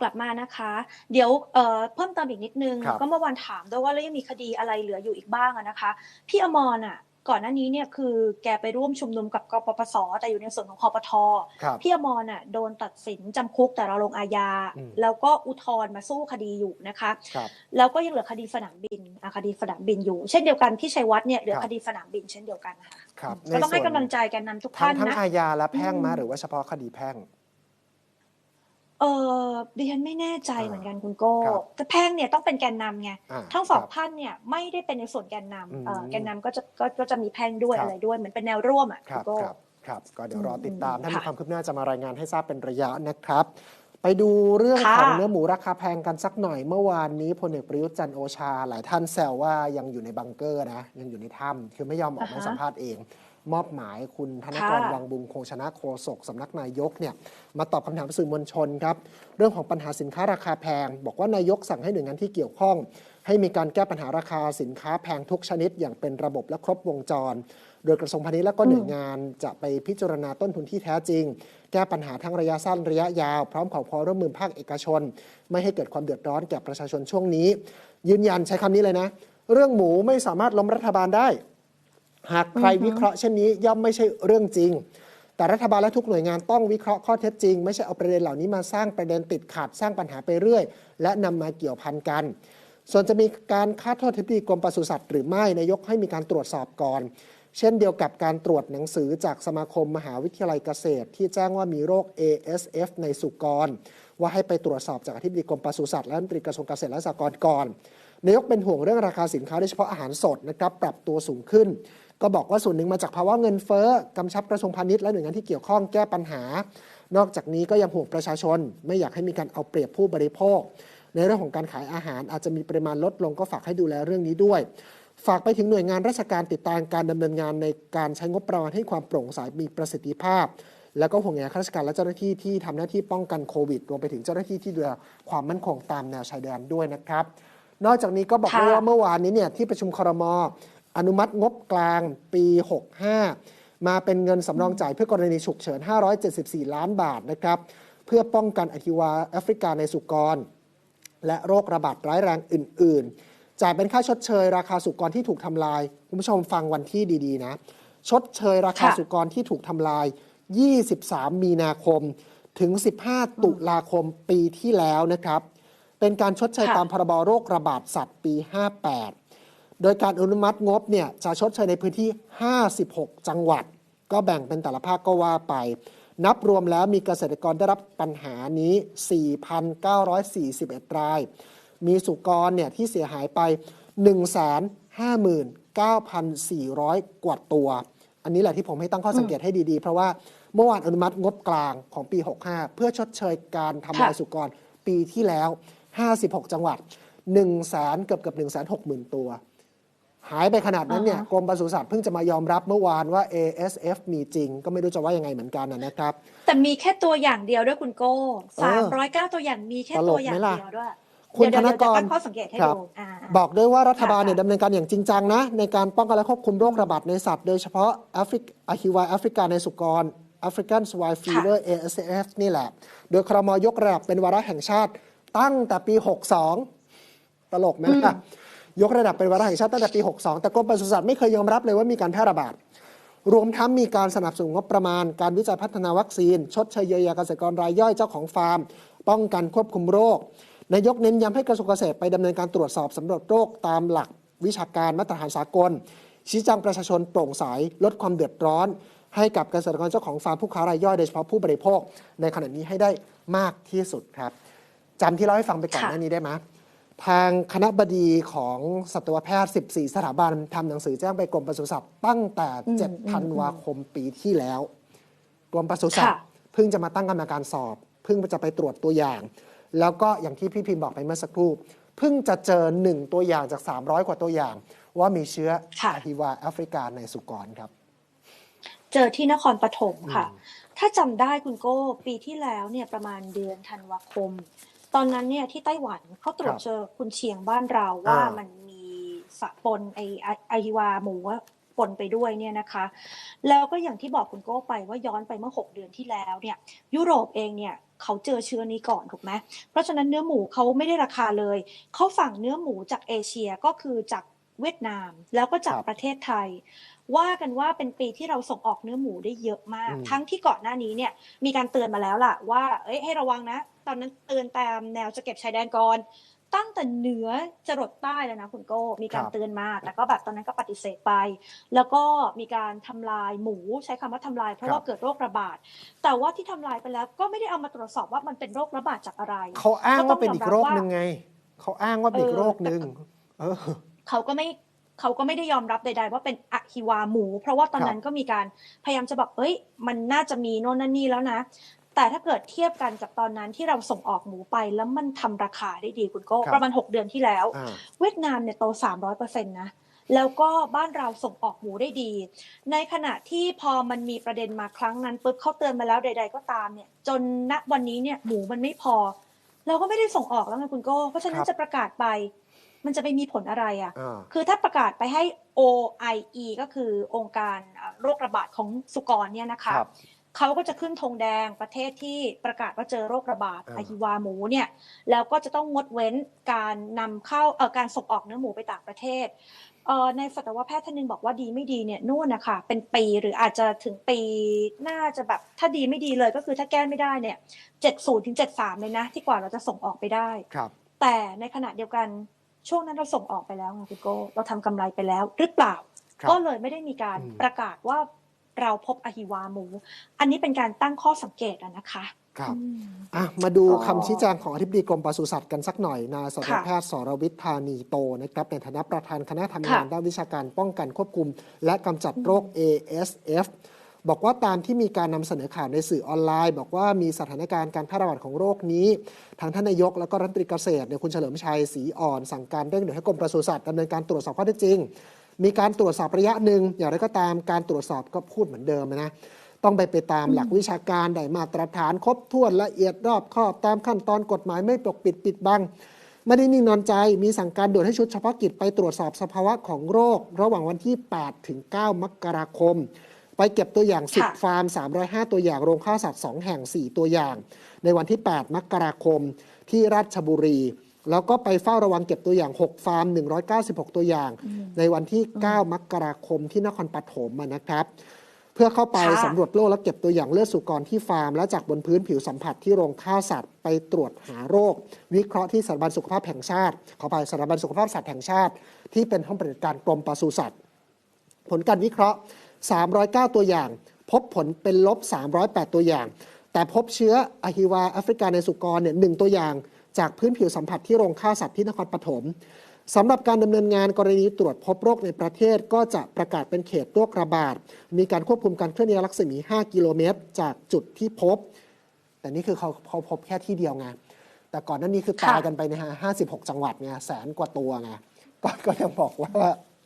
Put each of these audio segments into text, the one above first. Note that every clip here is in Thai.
กลับมานะคะ เดี๋ยวเอ่อเพิ่มเติมอีกนิดนึงครับก็เมื่อวานถามด้วยว่าแล้วยังมีคดีอะไรเหลืออยู่อีกบ้างอะนะคะ พี่อมรอะก่อนหน้านี้เนี่ยคือแกไปร่วมชุมนุมกับกปปส แต่อยู่ในส่วนของคอปทครับพี่อมรอะโดนตัดสินจำคุกแต่เราลงอาญาอืมแล้วก็อุทธรณ์มาสู้คดีอยู่นะคะครับแล้วก็ยังเหลือคดีสนามบินอะคดีสนามบินอยู่ เช่นเดียวกันที่ชัยวัฒน์เนี่ยเหลือครับคดีสนามบินเช่นเดียวกันนะคะครับก็ต้องให้ในส่วนกำลังใจแกนนำทุกทั้งท่านทั้งนะอาญาและแพ่งมาอืมหรือว่าเฉพาะคดีแพ่ง เออดิฉันไม่แน่ใจอ่าเหมือนกันคุณโก้ครับแต่แพ่งเนี่ยต้องเป็นแกนนำไงอ่าทั้งสองครับท่านเนี่ยไม่ได้เป็นในส่วนแกนนอืมำเอ่อแกนนำก็จะก็ก็จะมีแพ่งด้วยครับอะไรด้วยเหมือนเป็นแนวร่วมอะคคุรัณบโก้ครับครับก็เดี๋ยวรออืมติดตาม ถ้ามีค่ะความคืบหน้าจะมารายงานให้ทราบเป็นระยะนะครับ ไปดูเรื่องค่ะของเนื้อหมูราคาแพงกันสักหน่อยเมื่อวานนี้พลเอกประยุทธ์จันทร์โอชา หลายท่านแซวว่ายังอยู่ในบังเกอร์นะยังอยู่ในถ้ำคือไม่ยอมออกมาอ่าฮะสัมภาษณ์เอง มอบหมายคุณธนกรค่ะ วังบุญคงชนะโฆษกสำนักนายกเนี่ยมาตอบคำถามสื่อมวลชนครับเรื่องของปัญหาสินค้าราคาแพง บอกว่านายกสั่งให้หน่วยงานที่เกี่ยวข้อง ให้มีการแก้ปัญหาราคาสินค้าแพงทุกชนิดอย่างเป็นระบบและครบวงจร โดยกระทรวงพาณิชย์และก็หน่วยงานจะไปพิจารณาต้นทุนที่แท้จริง แก้ปัญหาทั้งระยะสั้นระยะยาว พร้อมขอความร่วมมือภาคเอกชน ไม่ให้เกิดความเดือดร้อนแก่ประชาชนช่วงนี้ ยืนยันใช้คำนี้เลยนะ เรื่องหมูไม่สามารถล้มรัฐบาลได้ หากใครอือฮึวิเคราะห์เช่นนี้ย่อมไม่ใช่เรื่องจริง แต่รัฐบาลและทุกหน่วยงานต้องวิเคราะห์ข้อเท็จจริง ไม่ใช่เอาประเด็นเหล่านี้มาสร้างประเด็นติดขัดสร้างปัญหาไปเรื่อย และนำมาเกี่ยวพันกัน ส่วนจะมีการค่าโทษทิบดีกรมปศุสัตว์หรือไม่นายกให้มีการตรวจสอบก่อน เช่นเดียวกับการตรวจหนังสือจากสมาคมมหาวิทยาลัยเกษตร ที่แจ้งว่ามีโรค ASF ในสุกร ว่าให้ไปตรวจสอบจากอธิบดีกรมปศุสัตว์และรัฐมนตรีกระทรวงเกษตรและสหกรณ์ก่อนนายกเป็นห่วงเรื่องราคาสินค้าโดยเฉพาะอาหารสดนะครับปรับตัวสูงขึ้น ก็บอกว่าส่วนหนึ่งมาจากภาวะเงินเฟ้อกำชับกระทรวงพาณิชย์และหน่วยงานที่เกี่ยวข้องแก้ปัญหา นอกจากนี้ก็ยังห่วงประชาชน ไม่อยากให้มีการเอาเปรียบผู้บริโภค ในเรื่องของการขายอาหารอาจจะมีปริมาณลดลงก็ฝากให้ดูแลเรื่องนี้ด้วย ฝากไปถึงหน่วยงานราชการติดตามการดำเนินงานในการใช้งบประมาณให้ความโปร่งใสมีประสิทธิภาพ แล้วก็ห่วงใยข้าราชการและเจ้าหน้าที่ที่ทำหน้าที่ป้องกันโควิดรวมไปถึงเจ้าหน้าที่ที่ดูแลความมั่นคงตามแนวชายแดนด้วยนะครับ นอกจากนี้ก็บอกวยว่าเมื่อวานนี้เนี่ยที่ประชุมครม อนุมัติงบกลางปี 65 มาเป็นเงินสำรองจ่ายเพื่อกรณีฉุกเฉิน 574 ล้านบาทนะครับ เพื่อป้องกันอหิวาแอฟริกาในสุกร และโรคระบาดร้ายแรงอื่น ๆ จ่ายเป็นค่าชดเชย ราคาสุกรที่ถูกทำลาย คุณผู้ชมฟังวันที่ดี ๆ นะ ชดเชยราคาค่ะสุกรที่ถูกทำลาย 23 มีนาคม ถึง 15 ตุลาคมปีที่แล้วนะครับ เป็นการชดเชยค่ะตามพรบโรคระบาดสัตว์ปี 58 โดยการอนุมัติงบเนี่ยจะชดเชยในพื้นที่ 56 จังหวัด ก็แบ่งเป็นแต่ละภาคก็ว่าไป นับรวมแล้วมีเกษตรกรได้รับปัญหานี้ 4,941 ราย มีสุกรเนี่ยที่เสียหายไป 159,400 กว่าตัว อันนี้แหละที่ผมให้ตั้งข้อสังเกตให้ดีๆ เพราะว่าเมื่อวานอนุมัติงบกลางของปี 65 เพื่อชดเชยการทำลายค่ะสุกรปีที่แล้ว 56 จังหวัด 1 0 0 0 0แสนเกือบเกือบ1 6 0 0 0 0 ตัว หายไปขนาดนั้นเนี่ยอ่าฮะกรมปศุสัตว์เพิ่งจะมายอมรับเมื่อวานว่า ASF มีจริง ก็ไม่รู้จะว่ายังไงเหมือนกันนะนะครับ แต่มีแค่ตัวอย่างเดียวด้วยคุณโก้เอสามอร้อยเก้าตัวอย่างมีแค่ตลตัวกอย่าไหมงล่ะเดียวด้วยคุณเดี๋ยวธนเดี๋ยวกรจะตั้งข้อสังเกตให้ครับดูอ่าบอกด้วยว่ารัฐบาลค่ะเนี่ยดำเนินการอย่างจริงจังนะ ในการป้องกันและควบคุมโรคระบาดในสัตว์โดยเฉพาะแอฟริกอะฮิวาแอฟริกาในสุกร African Swine Fever ASF นี่แหละ โดยครมยกระดับเป็นวาระแห่งชาติตั้งแต่ปี 62 ตลกไหมล่ะ ยกระดับเป็นวาระแห่งชาติตั้งแต่ปี 62 แต่กรมปศุสัตว์ไม่เคยยอมรับเลยว่ามีการแพร่ระบาด รวมทั้งมีการสนับสนุนงบประมาณ การวิจัยพัฒนาวัคซีน ชดเชยเยียวยาเกษตรกรรายย่อยเจ้าของฟาร์ม ป้องกันควบคุมโรคนายกเน้นย้ำให้กระทรวงเกษตรไปดำเนินการตรวจสอบสำรวจโรคตามหลักวิชาการมาตรฐานสากล ชี้แจงประชาชนโปร่งใสลดความเดือดร้อน ให้กับเกษตรกรเจ้าของฟาร์มผู้ค้ารายย่อยโดยเฉพาะผู้บริโภค ในขณะนี้ให้ได้มากที่สุดครับจำที่เล่าให้ฟังไปก่อนหน้านี้ได้ไหม ทางคณะบดีของสัตวแพทย์ 14 สถาบันทำหนังสือแจ้งไปกรมปศุสัตว์ตั้งแต่อืม7ธันวาคมปีที่แล้ว กรมปศุสัตว์ค่ะเพิ่งจะมาตั้งกรรมการสอบ เพิ่งจะไปตรวจตัวอย่าง แล้วก็อย่างที่พี่พิมพ์บอกไปเมื่อสักครู่ เพิ่งจะเจอหนึ่งตัวอย่างจาก 300 กว่าตัวอย่าง ว่ามีเชื้อค่ะอะฮิวาแอฟริกาในสุกรครับ เจอที่นครปฐมค่ะอืมถ้าจำได้คุณโก้ปีที่แล้วเนี่ยประมาณเดือนธันวาคม ตอนนั้นเนี่ยที่ไต้หวันเขาตรวจเจอคุณเชียงบ้านเราว่าอ่ามัมันมีสะปนไอไอไอฮิวาหมูอะปนไปด้วยเนี่ยนะคะ แล้วก็อย่างที่บอกคุณโก้ไปว่าย้อนไปเมื่อ 6 เดือนที่แล้วเนี่ย ยุโรปเองเนี่ยเขาเจอเชื้อนี้ก่อนถูกไหมเพราะฉะนั้นเนื้อหมูเขาไม่ได้ราคาเลย เขาสั่งเนื้อหมูจากเอเชียก็คือจากเวียดนาม แล้วก็จากครับประเทศไทย ว่ากันว่าเป็นปีที่เราส่งออกเนื้อหมูได้เยอะมากอืมทั้งที่ก่อนหน้านี้เนี่ยมีการเตือนมาแล้วล่ะ ว่าเอ้ยให้ระวังนะ ตอนนั้นเตือนตามแนวจะเก็บชายแดนก่อนตั้งแต่เหนือจรดใต้แล้วนะคุณโก้มีการครับเตือนมาแต่ก็แบบตอนนั้นก็ปฏิเสธไป แล้วก็มีการทำลายหมูใช้คำว่าทำลาย เพราะว่าเกิดโรคระบาด แต่ว่าที่ทำลายไปแล้วก็ไม่ได้เอามาตรวจสอบว่ามันเป็นโรคระบาดจากอะไร เขาอ้างก็ต้ว่าองเป็นอีกยอมรับโรคว่าหนึ่งไง เขาอ้างว่าเป็นอีกเออโรคหนึ่งเออเขาก็ไม่ เขาก็ไม่ได้ยอมรับใด ๆ ว่าเป็นอะฮิวาหมู เพราะว่าตอนนั้นก็มีการพยายามจะบอกเอ้ย มันน่าจะมีโน่นนั่นนี่แล้วนะ แต่ถ้าเกิดเทียบกันกับตอนนั้นที่เราส่งออกหมูไปแล้วมันทำราคาได้ดีคุณโก้ครับประมาณ 6 เดือนที่แล้วอ่าเวียดนามเนี่ยโต 300เปอร์เซ็นต์นะแล้วก็บ้านเราส่งออกหมูได้ดี ในขณะที่พอมันมีประเด็นมาครั้งนั้นปุ๊บเขาเตือนมาแล้วใด ๆ ก็ตามเนี่ย จนณวันนี้เนี่ยหมูมันไม่พอ เราก็ไม่ได้ส่งออกแล้วไงคุณโก้เพราะฉะนั้คนรับจะประกาศไป มันจะไปมีผลอะไรอะอ่าคือถ้าประกาศไปให้ OIE ก็คือองค์การอ่าโรคระบาดของสุกรเนี่ยนะคะครับเขาก็จะขึ้นธงแดงประเทศที่ประกาศว่าเจอโรคระบาดอ่าอะฮิวาหมูเนี่ยแล้วก็จะต้องงดเว้นการนำเข้าเอ่อการส่งออกเนื้อหมูไปต่างประเทศเอ่อในสัตวแพทย์ท่านหนึงบอกว่าดีไม่ดีเนี่ยนู่นนะคะเป็นปีหรืออาจจะถึงปีน่าจะแบบถ้าดีไม่ดีเลยก็คือถ้าแก้ไม่ได้เนี่ย70ถึง73เลยนะ ที่กว่าเราจะส่งออกไปได้ครับแต่ในขณะเดียวกัน ช่วงนั้นเราส่งออกไปแล้วไงคุณโก้เราทำกำไรไปแล้วหรือเปล่าครับก็เลยไม่ได้มีการอืมประกาศว่าเราพบอะฮิวาหมู อันนี้เป็นการตั้งข้อสังเกตอะนะคะครับอืมอะมาดูอ๋อคำชี้แจงของอธิบดีกรมปศุสัตว์กันสักหน่อยนายสัตวค่ะแพทย์สรวิทย์ธานีโตนะครับในฐานะประธานคณะทำงานค่ะด้านวิชาการป้องกันควบคุม และกำจัดโรค ASF บอกว่าตามที่มีการนำเสนอข่าวในสื่อออนไลน์ บอกว่ามีสถานการณ์การแพร่ระบาดของโรคนี้ ทางท่านนายกแล้วก็รัฐมนตรีเกษตรเนี่ยคุณเฉลิมชัยศรีอ่อนสั่งการเร่งด่วนให้กรมปศุสัตว์ดำเนินการตรวจสอบข้อเท็จจริง มีการตรวจสอบระยะหนึ่งอย่างไรก็ตามการตรวจสอบก็พูดเหมือนเดิมนะต้องไปไปตามหลักวิชาการได้มาตรฐานครบถ้วนละเอียดรอบคอบตามขั้นตอนกฎหมายไม่ปกปิดปิดบังไม่ได้นิ่งนอนใจ มีสั่งการด่วนให้ชุดเฉพาะกิจไปตรวจสอบสภาวะของโรค ระหว่างวันที่ 8 ถึง 9 มกราคม ไปเก็บตัวอย่างค่ะ10 ฟาร์ม 305 ตัวอย่าง โรงฆ่าสัตว์ 2 แห่ง 4 ตัวอย่าง ในวันที่ 8 มกราคมที่ราชบุรี แล้วก็ไปเฝ้าระวังเก็บตัวอย่าง 6 ฟาร์ม 196 ตัวอย่าง ในวันที่ 9 มกราคมที่นครปฐมอะนะครับ เพื่อเข้าไปค่ะสำรวจโรคและเก็บตัวอย่างเลือดสุกรที่ฟาร์ม และจากบนพื้นผิวสัมผัสที่โรงฆ่าสัตว์ ไปตรวจหาโรค วิเคราะห์ที่สถาบันสุขภาพแห่งชาติ ขอไปสถาบันสุขภาพสัตว์แห่งชาติ ที่เป็นห้องปฏิบัติการกรมปศุสัตว์ ผลการวิเคราะห์ 309 ตัวอย่าง พบผลเป็นลบ 308 ตัวอย่าง แต่พบเชื้ออะฮิวาแอฟริกาในสุกรเนี่ยหนึ่งตัวอย่าง จากพื้นผิวสัมผัสที่โรงฆ่าสัตว์ที่นครปฐมสำหรับการดำเนินงานกรณีตรวจพบโรคในประเทศก็จะประกาศเป็นเขตโรคระบาด มีการควบคุมการเคลื่อนย้ายรัศมี 5 กิโลเมตร จากจุดที่พบ แต่นี่คือเขาเขาพบแค่ที่เดียวไง แต่ก่อนหน้านี้คือตายกันไปนะฮะ56จังหวัดไงแสนกว่าตัวไงก็ก็ยังบอกว่า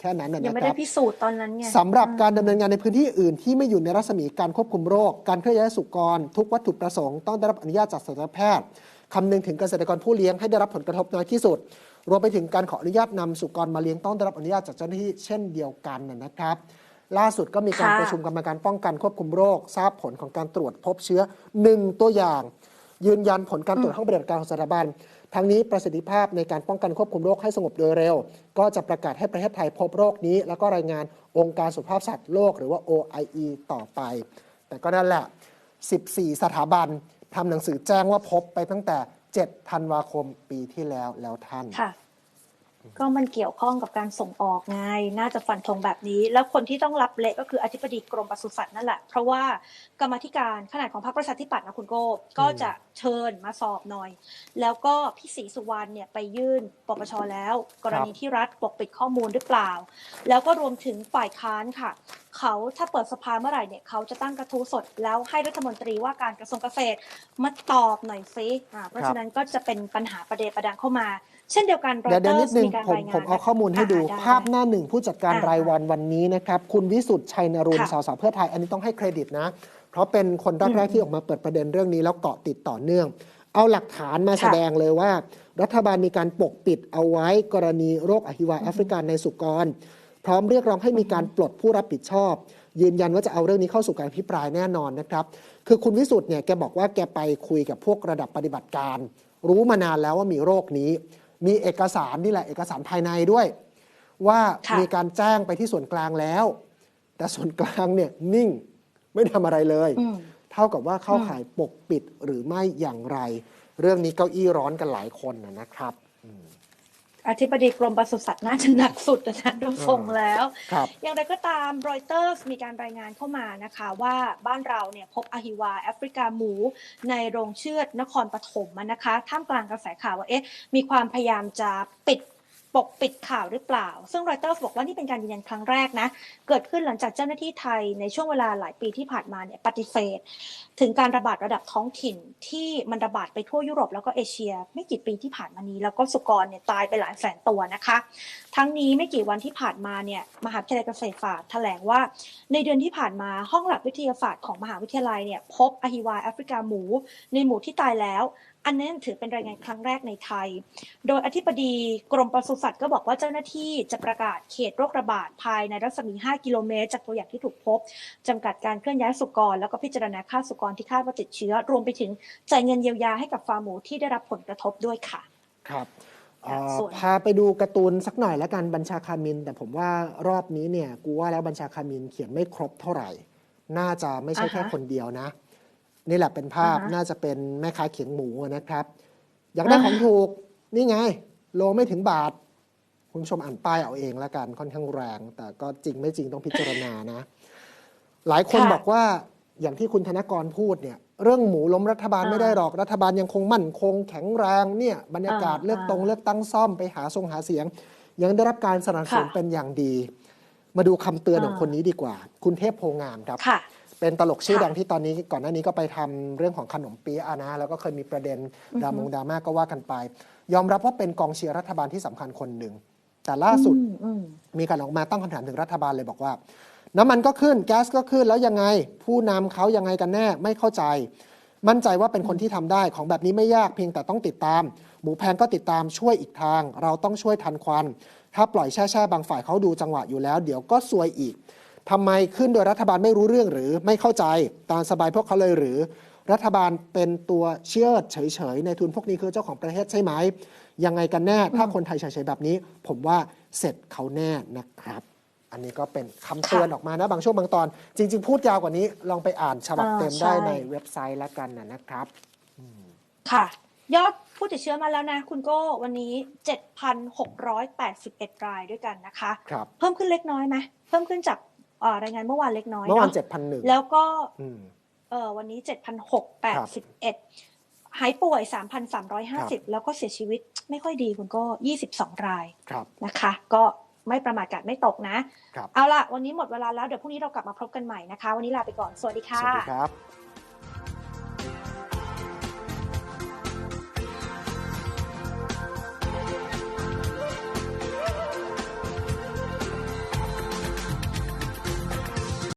แค่นั้นนะยังนะไม่คได้รับพิสูจน์ตอนนั้นไงสำหรับการดำเนินงานในพื้นที่อื่นที่ไม่อยู่ในรัศมีการควบคุมโรค การเคลื่อนย้ายสุกร ทุกวัตถุประสงค์ต้องได้รับอนุญาตจากสัตวแพทย์คำนึงถึงเกษตรกรผู้เลี้ยงให้ได้รับผลกระทบน้อยที่สุด รวมไปถึงการขออนุญาตนำสุกรมาเลี้ยงต้องได้รับอนุญาตจากเจ้าหน้าที่เช่นเดียวกันนะนะครับ ล่าสุดก็มีการค่ะประชุมกรรมการป้องกันควบคุมโรค ทราบผลของการตรวจพบเชื้อหนึ่งตัวอย่าง ยืนยันผลการตรวจห้องปฏิบัติการของสถาบัน ทั้งนี้ประสิทธิภาพในการป้องกันควบคุมโรคให้สงบโดยเร็ว ก็จะประกาศให้ประเทศไทยพบโรคนี้ แล้วก็รายงานองค์การสุขภาพสัตว์โลกหรือว่า OIE ต่อไป แต่ก็นั่นแหละ 14 สถาบันทำหนังสือแจ้งว่าพบไปตั้งแต่ 7 ธันวาคมปีที่แล้วแล้วท่านค่ะ ก็มันเกี่ยวข้องกับการส่งออกไงน่าจะฟันธงแบบนี้ แล้วคนที่ต้องรับเละก็คืออธิบดีกรมปศุสัตว์นั่นแหละ เพราะว่ากรรมาธิการขนาดของพรรคประชาธิปัตย์นะคุณโก้ก็จะเชิญมาสอบหน่อย แล้วก็พี่ศรีสุวรรณเนี่ยไปยื่นปปชแล้ว กรณีที่รัฐปกปิดข้อมูลหรือเปล่า แล้วก็รวมถึงฝ่ายค้านค่ะเขาถ้าเปิดสภาเมื่อไหร่เนี่ยเขาจะตั้งกระทู้สดแล้วให้รัฐมนตรีว่าการกระทรวงเกษตรมาตอบหน่อยซิอ่าเพราะฉะนั้นก็จะเป็นปัญหาประเดประดังเข้ามา เช่นเดียวกันรอเดี๋ยยวเตเดี๋ยวอนิร์ดสนึงมีการผมรายงานผมเอาข้อมูลให้ดูอ่าไภาพหน้าหนึ่งผู้จัดการอ่ารายวันวันนี้นะครับคุณวิสุทธ์ชัยนรุนค่ะสสเพื่อไทยอันนี้ต้องให้เครดิตนะ เพราะเป็นคนแรกอืมๆที่ออกมาเปิดประเด็นเรื่องนี้แล้วเกาะติดต่อเนื่อง เอาหลักฐานมาค่ะแสดงเลยว่า รัฐบาลมีการปกปิดเอาไว้กรณีโรคอหิวาแอฟริกาในสุกรเพพร้อมเรียกร้องให้มีการปลดผู้รับผิดชอบยืนยันว่าจะเอาเรื่องนี้เข้าสู่การพิปรายแน่นอนนะครับ คือคุณวิสุทธ์เนี่ยแกบอกว่าแกไปคุยกับพวกระดับปฏิบัติการ รู้มานานแล้วว่ามีโรคนี้ มีเอกสารนี่แหละเอกสารภายในด้วย ว่าค่ะมีการแจ้งไปที่ส่วนกลางแล้ว แต่ส่วนกลางเนี่ยนิ่งไม่ทำอะไรเลยอืมเท่ากับว่าเข้าอืมข่ายปกปิดหรือไม่อย่างไร เรื่องนี้เก้าอี้ร้อนกันหลายคนนะนะครับ อธิบดีกรมปศุสัตว์น่าจะหนักสุดนะดูทรงแล้วครับอย่างไรก็ตามรอยเตอร์สมีการรายงานเข้ามานะคะ ว่าบ้านเราเนี่ยพบอะฮิวาแอฟริกาหมู ในโรงเชือดนครปฐมอะนะคะ ท่ามกลางกระแสข่าวว่าเอ๊ะมีความพยายามจะปิดป กปิดข่าวหรือเปล่า ซึ่งรอยเตอร์บอกว่านี่เป็นการยืนยันครั้งแรกนะ เกิดขึ้นหลังจากเจ้าหน้าที่ไทยในช่วงเวลาหลายปีที่ผ่านมาเนี่ยปฏิเสธ ถึงการระบาดระดับท้องถิ่นที่มันระบาดไปทั่วยุโรปแล้วก็เอเชีย ไม่กี่ปีที่ผ่านมานี้ แล้วก็สุกรเนี่ยตายไปหลายแสนตัวนะคะ ทั้งนี้ไม่กี่วันที่ผ่านมาเนี่ยมหาวิทยาลัยเกษตรศาสตร์แถลงว่า ในเดือนที่ผ่านมาห้องหลักวิทยาศาสตร์ของมหาวิทยาลัยเนี่ยพบอะฮิวาแอฟริกาหมู ในหมูที่ตายแล้ว อันนั้นถือเป็นรายงานครั้งแรกในไทย โดยอธิบดีกรมปศุสัตว์ก็บอกว่าเจ้าหน้าที่จะประกาศเขตโรคระบาดภายในรัศมี 5 กิโลเมตร จากตัวอย่างที่ถูกพบจำกัดการเคลื่อนย้ายสุกร แล้วก็พิจารณาค่าสุกรที่คาดว่าติดเชื้อ รวมไปถึงจ่ายเงินเยียวยาให้กับฟาร์มหมูที่ได้รับผลกระทบด้วยค่ะ ครับ พาไปดูการ์ตูนสักหน่อยแล้วกันบัญชาคามิน แต่ผมว่ารอบนี้เนี่ยกูว่าแล้วบัญชาคามินเขียนไม่ครบเท่าไหร่ น่าจะไม่ใช่แค่คนเดียวนะ นี่แหละเป็นภาพอ่าฮะน่าจะเป็นแม่ค้าเขียงหมูนะครับ อยากได้อ่าของถูกนี่ไง โลไม่ถึงบาท คุณผู้ชมอ่านป้ายเอาเองแล้วกันค่อนข้างแรง แต่ก็จริงไม่จริงต้องพิจารณานะ หลายคนค่ะบอกว่าอย่างที่คุณธนกรพูดเนี่ย เรื่องหมูล้มรัฐบาลอ่าไม่ได้หรอกรัฐบาลยังคงมั่นคง แข็งแรงเนี่ยบรรยากาศอ่าเลือกตรงอ่าเลือกตั้งซ่อมไปหาทรงหาเสียง ยังได้รับการสนับสนุนค่ะเป็นอย่างดี มาดูคำเตือนของอ่าคนนี้ดีกว่า คุณเทพโพงามครับค่ะเป็นตลกชื่อค่ะดังที่ตอนนี้ก่อนหน้านี้ก็ไปทำเรื่องของขนมเปี๊ยะนะแล้วก็เคยมีประเด็นอือฮึดรามงดราม่าก็ว่ากันไป ยอมรับว่าเป็นกองเชียร์รัฐบาลที่สำคัญคนหนึ่งแต่ล่าสุดอืมอืมมีการออกมาตั้งคำถามถึงรัฐบาลเลยบอกว่า น้ำมันก็ขึ้นแก๊สก็ขึ้นแล้วยังไง ผู้นำเขายังไงกันแน่ไม่เข้าใจ มั่นใจว่าเป็นคนที่ทำได้ของแบบนี้ไม่ยากเพียงแต่ต้องติดตาม หมูแพงก็ติดตามช่วยอีกทาง เราต้องช่วยทันควัน ถ้าปล่อยแช่แช่ๆบางฝ่ายเขาดูจังหวะอยู่แล้ว เดี๋ยวก็ซวยอีกทำไมขึ้นโดยรัฐบาลไม่รู้เรื่องหรือไม่เข้าใจตามสบายพวกเขาเลยหรือ รัฐบาลเป็นตัวเชื่อเฉยๆในทุนพวกนี้คือเจ้าของประเทศใช่ไหมยังไงกันแน่ถ้าคนไทยเฉยๆแบบนี้ ผมว่าเสร็จเขาแน่นะครับ อันนี้ก็เป็นคำเตือนออกมานะ บางช่วงบางตอน จริง ๆ พูดยาวกว่านี้ลองไปอ่านฉบับอ่าเต็มได้ใช่ในเว็บไซต์ละกันนะนะครับ ค่ะ ยอดผู้ติดเชื้อมาแล้วนะ คุณโก้วันนี้ 7,681 รายด้วยกันนะคะ ครับเพิ่มขึ้นเล็กน้อยไหมเพิ่มขึ้นจากเอ่อรายงานเมื่อวานเล็กน้อยเมื่อวานเนาะเจ็ดพันหนึ่งแล้วก็อืมเออวันนี้ 7,681 หายป่วย 3,350 แล้วก็เสียชีวิตไม่ค่อยดีคุณโก้22 รายครับ นะคะ ก็ ไม่ประมาทกาดไม่ตกนะครับเอาล่ะ วันนี้หมดเวลาแล้ว เดี๋ยวพรุ่งนี้เรากลับมาพบกันใหม่นะคะ วันนี้ลาไปก่อน สวัสดีสค่ะวัสดีครับ